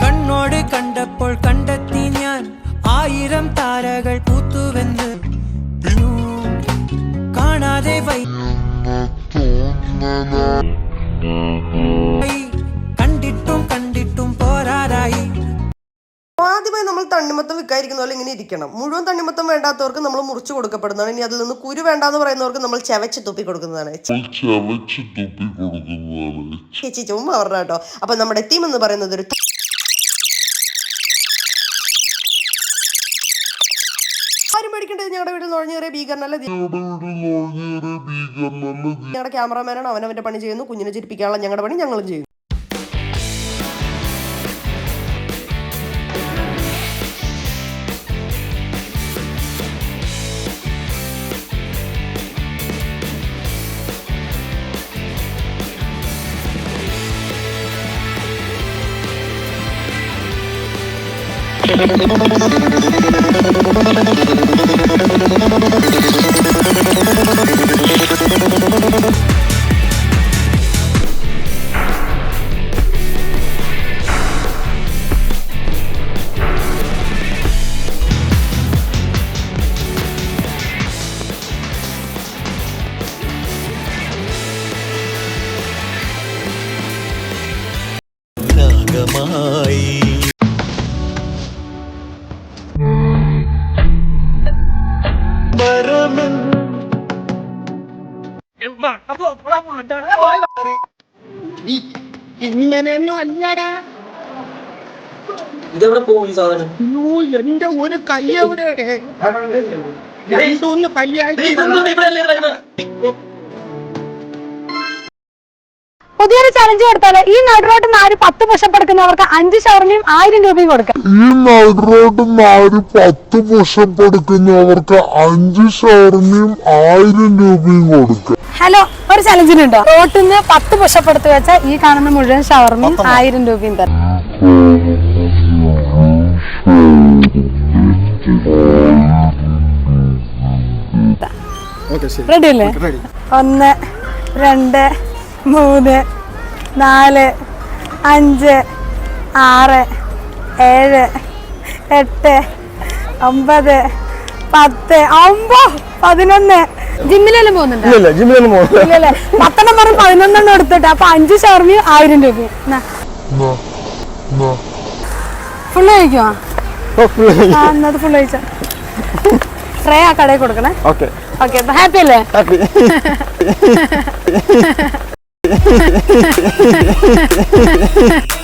കണ്ണോട് കണ്ടപ്പോൾ കണ്ടെത്തി ഞാൻ ആയിരം താരകൾ പൂത്തുവെന്ന് കാണാതെ വൈ തണ്ണിമത്തം വിൽക്കാതിരിക്കുന്ന പോലെ ഇങ്ങനെ ഇരിക്കണം. മുഴുവൻ തണ്ണിമത്തം വേണ്ടാത്തവർക്ക് നമ്മൾ മുറിച്ചു കൊടുക്കപ്പെടുന്നതാണ്. ഇനി അതിൽ നിന്ന് കുരു വേണ്ടാന്ന് പറയുന്നവർക്ക് നമ്മൾ ചവച്ച് തുപ്പി കൊടുക്കുന്നതാണ്. ചേച്ചി ചുമ്മാ പറഞ്ഞ കേട്ടോ. അപ്പൊ നമ്മുടെ തീം എന്ന് പറയുന്നത് ഒരു ആരും പേടിക്കേണ്ടത് ഞങ്ങളുടെ വീട്ടിൽ അവൻ അവന്റെ ഭീകരനല്ല ഞങ്ങളുടെ ക്യാമറാമാനാണ് അവനവന്റെ പണി ചെയ്യുന്നു. കുഞ്ഞിനെ ചിരിപ്പിക്കാനുള്ള ഞങ്ങളുടെ പണി ഞങ്ങളും ചെയ്യുന്നു. Bye. ഇതെവിടെ പോകും ഈ സാധനം? എന്റെ ഒരു കയ്യവിടെ രണ്ടൂന്ന് കല്യാണം? പുതിയൊരു ചലഞ്ച് കൊടുത്താൽ ഈ നടുറോട്ട് നാല് പത്ത് പുഷപ്പെടുക്കുന്നവർക്ക് അഞ്ച് ഷവർമയും ആയിരം രൂപയും കൊടുക്കാം. ഈ നടുറോട്ട് നാല് പത്ത് പുഷപ്പ് എടുക്കുന്നവർക്ക് അഞ്ച് ഷവർമയും ആയിരം രൂപയും കൊടുക്കാം. ഹലോ ഒരു ചലഞ്ചിനുണ്ടോ റോട്ടിൽ നിന്ന് പത്ത് പുഷപ്പെടുത്ത് വെച്ചാൽ ഈ കാണുന്ന മുഴുവൻ ഷവർമയും ആയിരം രൂപയും തരും. റെഡി അല്ലേ? ഒന്ന് രണ്ട് മൂന്ന് നാല് അഞ്ച് ആറ് ഏഴ് എട്ട് ഒമ്പത് പത്ത് ഒമ്പോ പതിനൊന്ന്. ജിമ്മിലെല്ലാം പോകുന്നുണ്ട്? ജിമ്മിലൊന്നും ഇല്ലല്ലേ. പത്തെണ്ണം പറഞ്ഞ് പതിനൊന്നെണ്ണം എടുത്തിട്ട് അപ്പൊ അഞ്ച് ഷവർമയും ആയിരം രൂപ. ഫുള്ള് കഴിക്കുവാ? ആ എന്നത് ഫുള്ള് കഴിച്ച. ട്രേ ആ കടയിൽ കൊടുക്കണേ. ഓക്കെ. ഓക്കെ ഹാപ്പി അല്ലേ? ഹാപ്പി. フフフフ